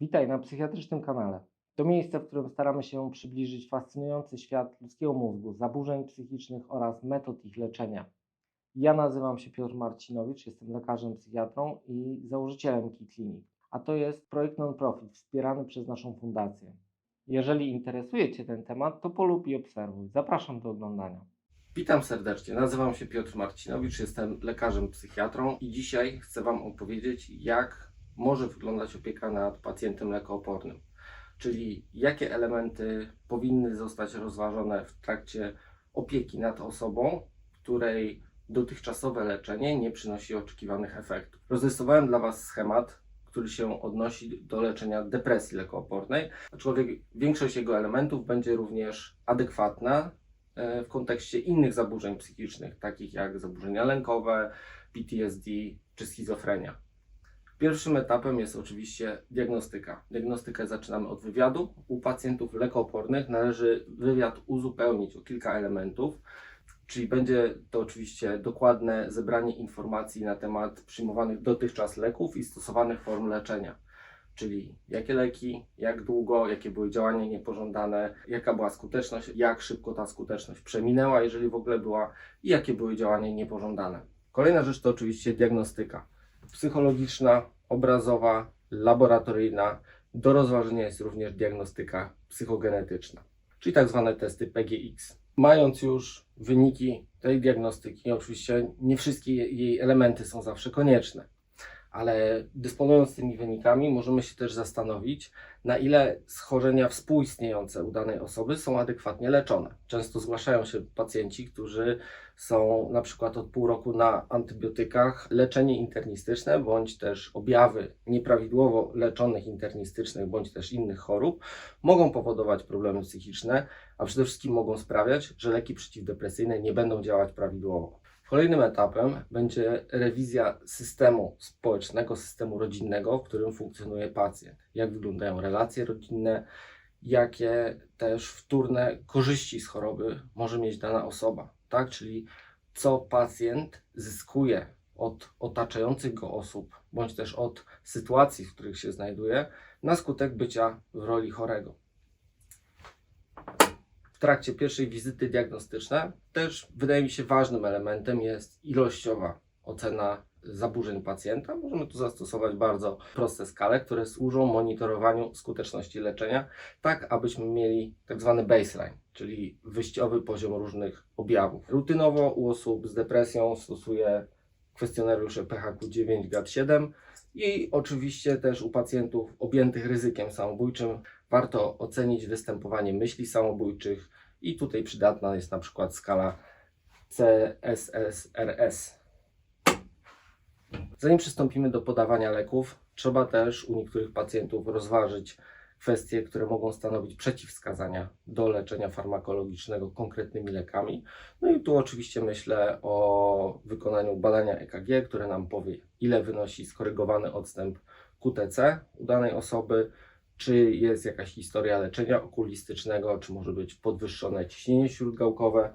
Witaj na psychiatrycznym kanale. To miejsce, w którym staramy się przybliżyć fascynujący świat ludzkiego mózgu, zaburzeń psychicznych oraz metod ich leczenia. Ja nazywam się Piotr Marcinowicz, jestem lekarzem psychiatrą i założycielem Key Clinic, a to jest projekt non-profit wspierany przez naszą fundację. Jeżeli interesuje Cię ten temat, to polub i obserwuj. Zapraszam do oglądania. Witam serdecznie, nazywam się Piotr Marcinowicz, jestem lekarzem psychiatrą i dzisiaj chcę Wam opowiedzieć, jak może wyglądać opieka nad pacjentem lekoopornym, czyli jakie elementy powinny zostać rozważone w trakcie opieki nad osobą, której dotychczasowe leczenie nie przynosi oczekiwanych efektów. Rozrysowałem dla Was schemat, który się odnosi do leczenia depresji lekoopornej, aczkolwiek większość jego elementów będzie również adekwatna e, w kontekście innych zaburzeń psychicznych, takich jak zaburzenia lękowe, PTSD czy schizofrenia. Pierwszym etapem jest oczywiście diagnostyka. Diagnostykę zaczynamy od wywiadu. U pacjentów lekoopornych należy wywiad uzupełnić o kilka elementów, czyli będzie to oczywiście dokładne zebranie informacji na temat przyjmowanych dotychczas leków i stosowanych form leczenia. Czyli jakie leki, jak długo, jakie były działania niepożądane, jaka była skuteczność, jak szybko ta skuteczność przeminęła, jeżeli w ogóle była, i jakie były działania niepożądane. Kolejna rzecz to oczywiście diagnostyka psychologiczna, obrazowa, laboratoryjna. Do rozważenia jest również diagnostyka psychogenetyczna, czyli tak zwane testy PGX. Mając już wyniki tej diagnostyki, oczywiście nie wszystkie jej elementy są zawsze konieczne, ale dysponując tymi wynikami, możemy się też zastanowić, na ile schorzenia współistniejące u danej osoby są adekwatnie leczone. Często zgłaszają się pacjenci, którzy są na przykład od pół roku na antybiotykach, leczenie internistyczne, bądź też objawy nieprawidłowo leczonych internistycznych, bądź też innych chorób, mogą powodować problemy psychiczne, a przede wszystkim mogą sprawiać, że leki przeciwdepresyjne nie będą działać prawidłowo. Kolejnym etapem będzie rewizja systemu społecznego, systemu rodzinnego, w którym funkcjonuje pacjent. Jak wyglądają relacje rodzinne, jakie też wtórne korzyści z choroby może mieć dana osoba, tak? Czyli co pacjent zyskuje od otaczających go osób, bądź też od sytuacji, w których się znajduje, na skutek bycia w roli chorego trakcie pierwszej wizyty diagnostycznej też wydaje mi się ważnym elementem jest ilościowa ocena zaburzeń pacjenta. Możemy tu zastosować bardzo proste skale, które służą monitorowaniu skuteczności leczenia, tak abyśmy mieli tak zwany baseline, czyli wyjściowy poziom różnych objawów. Rutynowo u osób z depresją stosuję kwestionariusze PHQ-9, GAD-7 i oczywiście też u pacjentów objętych ryzykiem samobójczym warto ocenić występowanie myśli samobójczych i tutaj przydatna jest na przykład skala CSSRS. Zanim przystąpimy do podawania leków, trzeba też u niektórych pacjentów rozważyć kwestie, które mogą stanowić przeciwwskazania do leczenia farmakologicznego konkretnymi lekami. No i tu oczywiście myślę o wykonaniu badania EKG, które nam powie, ile wynosi skorygowany odstęp QTC u danej osoby, czy jest jakaś historia leczenia okulistycznego, czy może być podwyższone ciśnienie śródgałkowe,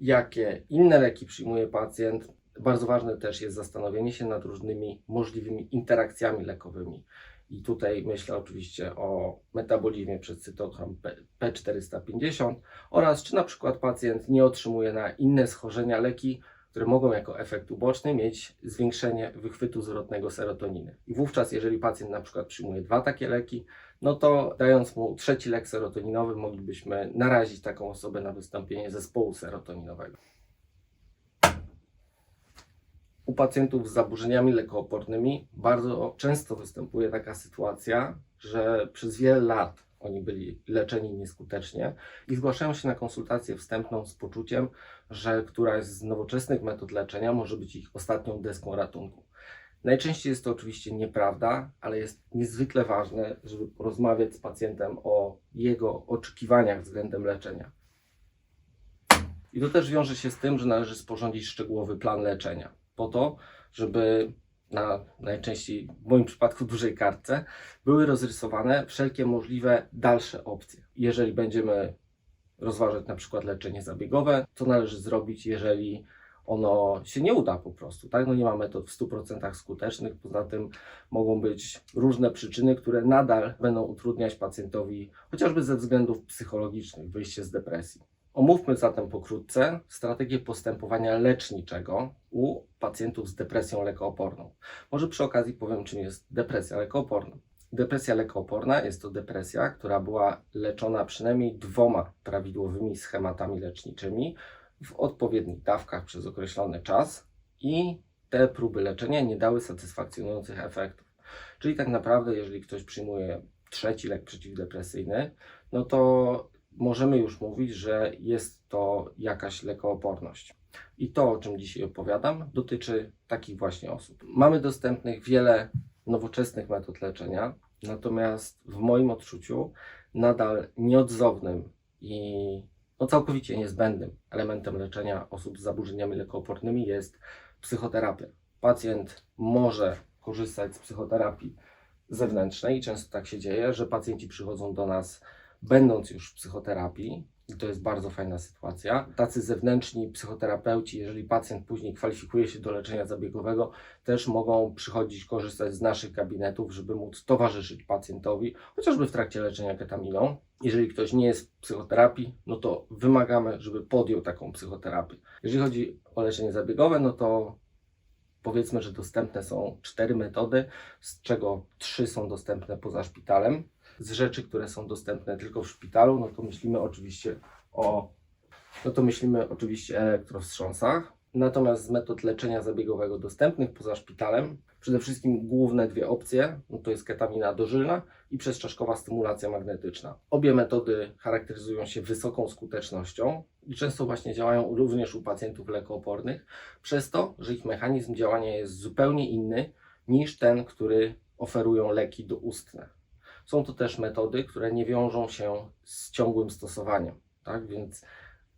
jakie inne leki przyjmuje pacjent. Bardzo ważne też jest zastanowienie się nad różnymi możliwymi interakcjami lekowymi. I tutaj myślę oczywiście o metabolizmie przez cytochrom P- P450 oraz czy na przykład pacjent nie otrzymuje na inne schorzenia leki, które mogą jako efekt uboczny mieć zwiększenie wychwytu zwrotnego serotoniny. I wówczas, jeżeli pacjent na przykład przyjmuje dwa takie leki, no to dając mu trzeci lek serotoninowy, moglibyśmy narazić taką osobę na wystąpienie zespołu serotoninowego. U pacjentów z zaburzeniami lekoopornymi bardzo często występuje taka sytuacja, że przez wiele lat oni byli leczeni nieskutecznie i zgłaszają się na konsultację wstępną z poczuciem, że któraś z nowoczesnych metod leczenia może być ich ostatnią deską ratunku. Najczęściej jest to oczywiście nieprawda, ale jest niezwykle ważne, żeby porozmawiać z pacjentem o jego oczekiwaniach względem leczenia. I to też wiąże się z tym, że należy sporządzić szczegółowy plan leczenia, po to, żeby na najczęściej w moim przypadku dużej kartce były rozrysowane wszelkie możliwe dalsze opcje. Jeżeli będziemy rozważać na przykład leczenie zabiegowe, co należy zrobić, jeżeli ono się nie uda po prostu. Tak? No nie ma metod w 100% skutecznych, poza tym mogą być różne przyczyny, które nadal będą utrudniać pacjentowi, chociażby ze względów psychologicznych, wyjście z depresji. Omówmy zatem pokrótce strategię postępowania leczniczego u pacjentów z depresją lekooporną. Może przy okazji powiem, czym jest depresja lekooporna. Depresja lekooporna jest to depresja, która była leczona przynajmniej dwoma prawidłowymi schematami leczniczymi w odpowiednich dawkach przez określony czas i te próby leczenia nie dały satysfakcjonujących efektów. Czyli tak naprawdę, jeżeli ktoś przyjmuje trzeci lek przeciwdepresyjny, no to możemy już mówić, że jest to jakaś lekooporność. I to, o czym dzisiaj opowiadam, dotyczy takich właśnie osób. Mamy dostępnych wiele nowoczesnych metod leczenia, natomiast w moim odczuciu nadal nieodzownym i no, całkowicie niezbędnym elementem leczenia osób z zaburzeniami lekoopornymi jest psychoterapia. Pacjent może korzystać z psychoterapii zewnętrznej i często tak się dzieje, że pacjenci przychodzą do nas będąc już w psychoterapii, i to jest bardzo fajna sytuacja. Tacy zewnętrzni psychoterapeuci, jeżeli pacjent później kwalifikuje się do leczenia zabiegowego, też mogą przychodzić, korzystać z naszych gabinetów, żeby móc towarzyszyć pacjentowi, chociażby w trakcie leczenia ketaminą. Jeżeli ktoś nie jest w psychoterapii, no to wymagamy, żeby podjął taką psychoterapię. Jeżeli chodzi o leczenie zabiegowe, no to powiedzmy, że dostępne są cztery metody, z czego trzy są dostępne poza szpitalem z rzeczy, które są dostępne tylko w szpitalu, no to myślimy oczywiście o, no to myślimy oczywiście o elektrowstrząsach. Natomiast z metod leczenia zabiegowego dostępnych poza szpitalem, przede wszystkim główne dwie opcje, no to jest ketamina dożylna i przezczaszkowa stymulacja magnetyczna. Obie metody charakteryzują się wysoką skutecznością i często właśnie działają również u pacjentów lekoopornych, przez to, że ich mechanizm działania jest zupełnie inny niż ten, który oferują leki doustne. Są to też metody, które nie wiążą się z ciągłym stosowaniem, tak? Więc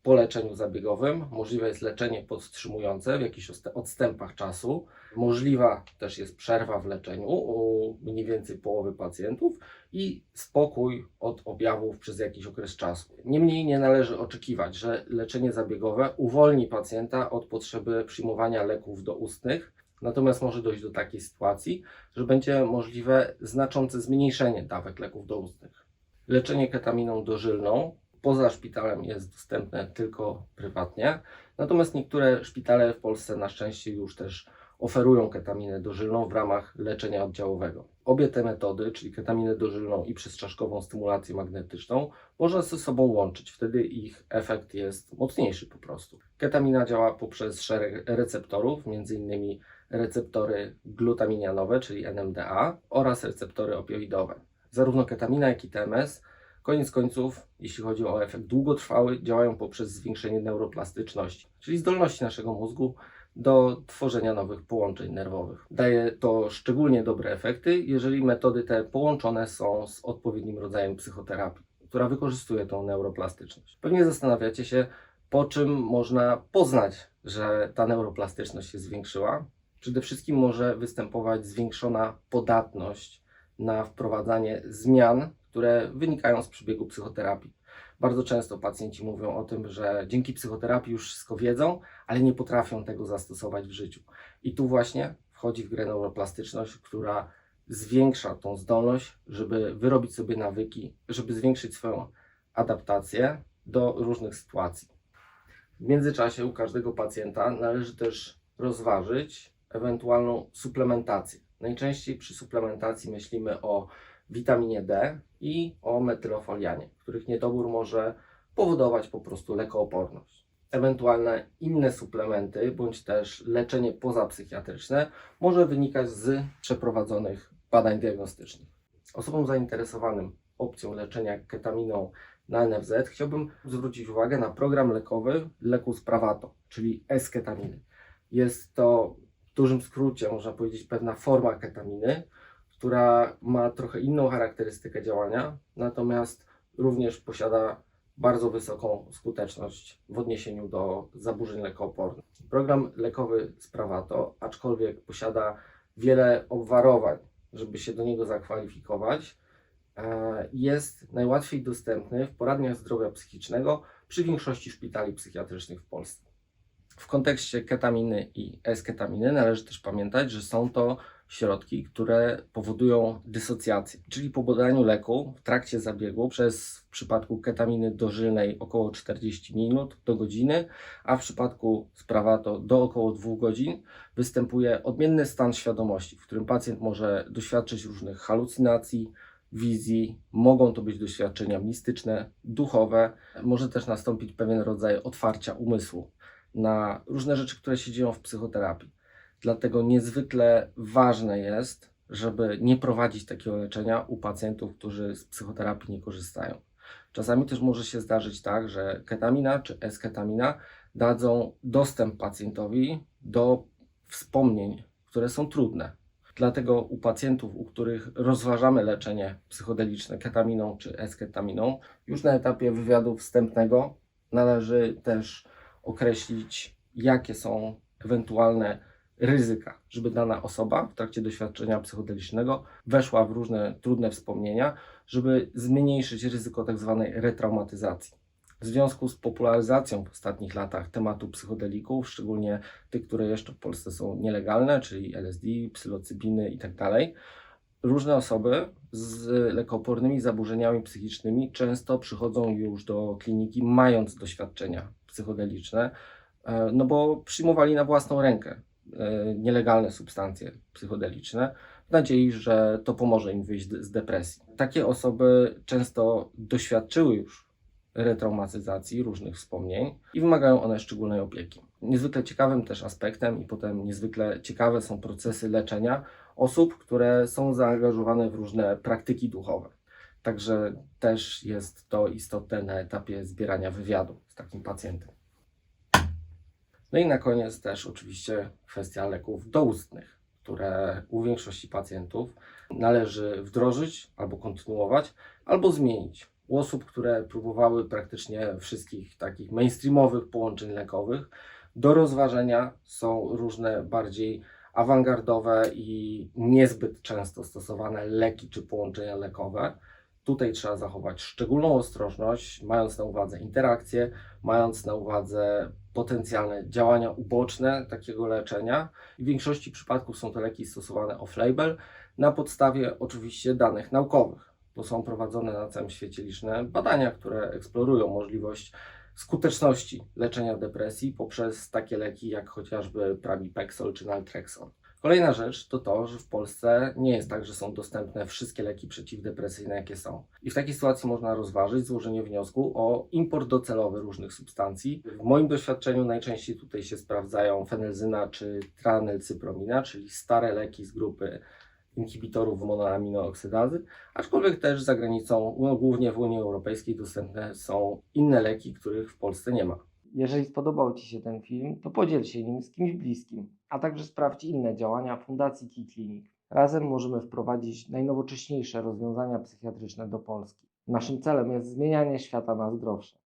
po leczeniu zabiegowym możliwe jest leczenie podtrzymujące w jakichś odstępach czasu. Możliwa też jest przerwa w leczeniu u mniej więcej połowy pacjentów i spokój od objawów przez jakiś okres czasu. Niemniej nie należy oczekiwać, że leczenie zabiegowe uwolni pacjenta od potrzeby przyjmowania leków doustnych, Natomiast może dojść do takiej sytuacji, że będzie możliwe znaczące zmniejszenie dawek leków doustnych. Leczenie ketaminą dożylną poza szpitalem jest dostępne tylko prywatnie, natomiast niektóre szpitale w Polsce na szczęście już też oferują ketaminę dożylną w ramach leczenia oddziałowego. Obie te metody, czyli ketaminę dożylną i przezczaszkową stymulację magnetyczną, można ze sobą łączyć. Wtedy ich efekt jest mocniejszy po prostu. Ketamina działa poprzez szereg receptorów, m.in receptory glutaminianowe, czyli NMDA oraz receptory opioidowe. Zarówno ketamina, jak i TMS, koniec końców, jeśli chodzi o efekt długotrwały, działają poprzez zwiększenie neuroplastyczności, czyli zdolności naszego mózgu do tworzenia nowych połączeń nerwowych. Daje to szczególnie dobre efekty, jeżeli metody te połączone są z odpowiednim rodzajem psychoterapii, która wykorzystuje tą neuroplastyczność. Pewnie zastanawiacie się, po czym można poznać, że ta neuroplastyczność się zwiększyła. Przede wszystkim może występować zwiększona podatność na wprowadzanie zmian, które wynikają z przebiegu psychoterapii. Bardzo często pacjenci mówią o tym, że dzięki psychoterapii już wszystko wiedzą, ale nie potrafią tego zastosować w życiu. I tu właśnie wchodzi w grę neuroplastyczność, która zwiększa tą zdolność, żeby wyrobić sobie nawyki, żeby zwiększyć swoją adaptację do różnych sytuacji. W międzyczasie u każdego pacjenta należy też rozważyć ewentualną suplementację. Najczęściej przy suplementacji myślimy o witaminie D i o metylofolianie, których niedobór może powodować po prostu lekooporność. Ewentualne inne suplementy bądź też leczenie pozapsychiatryczne może wynikać z przeprowadzonych badań diagnostycznych. Osobom zainteresowanym opcją leczenia ketaminą na NFZ chciałbym zwrócić uwagę na program lekowy leku Spravato, czyli S-ketaminy. Jest to w dużym skrócie, można powiedzieć, pewna forma ketaminy, która ma trochę inną charakterystykę działania, natomiast również posiada bardzo wysoką skuteczność w odniesieniu do zaburzeń lekoopornych. Program lekowy Spravato, aczkolwiek posiada wiele obwarowań, żeby się do niego zakwalifikować, e, jest najłatwiej dostępny w poradniach zdrowia psychicznego przy większości szpitali psychiatrycznych w Polsce. W kontekście ketaminy i esketaminy należy też pamiętać, że są to środki, które powodują dysocjację, czyli po podaniu leku w trakcie zabiegu przez w przypadku ketaminy dożylnej około 40 minut do godziny, a w przypadku sprawato do około 2 godzin występuje odmienny stan świadomości, w którym pacjent może doświadczyć różnych halucynacji, wizji, mogą to być doświadczenia mistyczne, duchowe, może też nastąpić pewien rodzaj otwarcia umysłu na różne rzeczy, które się dzieją w psychoterapii. Dlatego niezwykle ważne jest, żeby nie prowadzić takiego leczenia u pacjentów, którzy z psychoterapii nie korzystają. Czasami też może się zdarzyć tak, że ketamina czy esketamina dadzą dostęp pacjentowi do wspomnień, które są trudne. Dlatego u pacjentów, u których rozważamy leczenie psychodeliczne ketaminą czy esketaminą, już na etapie wywiadu wstępnego należy też określić, jakie są ewentualne ryzyka, żeby dana osoba w trakcie doświadczenia psychodelicznego weszła w różne trudne wspomnienia, żeby zmniejszyć ryzyko tak zwanej retraumatyzacji. W związku z popularyzacją w ostatnich latach tematu psychodelików, szczególnie tych, które jeszcze w Polsce są nielegalne, czyli LSD, psylocybiny itd., różne osoby z lekoopornymi zaburzeniami psychicznymi często przychodzą już do kliniki mając doświadczenia psychodeliczne, e, no bo przyjmowali na własną rękę nielegalne substancje psychodeliczne w nadziei, że to pomoże im wyjść z depresji. Takie osoby często doświadczyły już retraumatyzacji różnych wspomnień i wymagają one szczególnej opieki. Niezwykle ciekawym też aspektem i potem niezwykle ciekawe są procesy leczenia osób, które są zaangażowane w różne praktyki duchowe. Także też jest to istotne na etapie zbierania wywiadu z takim pacjentem. No i na koniec też oczywiście kwestia leków doustnych, które u większości pacjentów należy wdrożyć albo kontynuować, albo zmienić. U osób, które próbowały praktycznie wszystkich takich mainstreamowych połączeń lekowych, do rozważenia są różne bardziej awangardowe i niezbyt często stosowane leki czy połączenia lekowe. Tutaj trzeba zachować szczególną ostrożność, mając na uwadze interakcje, mając na uwadze potencjalne działania uboczne takiego leczenia. W większości przypadków są to leki stosowane off-label na podstawie oczywiście danych naukowych, bo są prowadzone na całym świecie liczne badania, które eksplorują możliwość skuteczności leczenia depresji poprzez takie leki jak chociażby Pramipexol czy Naltrexon. Kolejna rzecz to to, że w Polsce nie jest tak, że są dostępne wszystkie leki przeciwdepresyjne, jakie są. I w takiej sytuacji można rozważyć złożenie wniosku o import docelowy różnych substancji. W moim doświadczeniu najczęściej tutaj się sprawdzają fenelzyna czy tranylcypromina, czyli stare leki z grupy inhibitorów monoaminooksydazy, aczkolwiek też za granicą, no, głównie w Unii Europejskiej, dostępne są inne leki, których w Polsce nie ma. Jeżeli spodobał Ci się ten film, to podziel się nim z kimś bliskim, a także sprawdź inne działania Fundacji Key Clinic. Razem możemy wprowadzić najnowocześniejsze rozwiązania psychiatryczne do Polski. Naszym celem jest zmienianie świata na zdrowsze.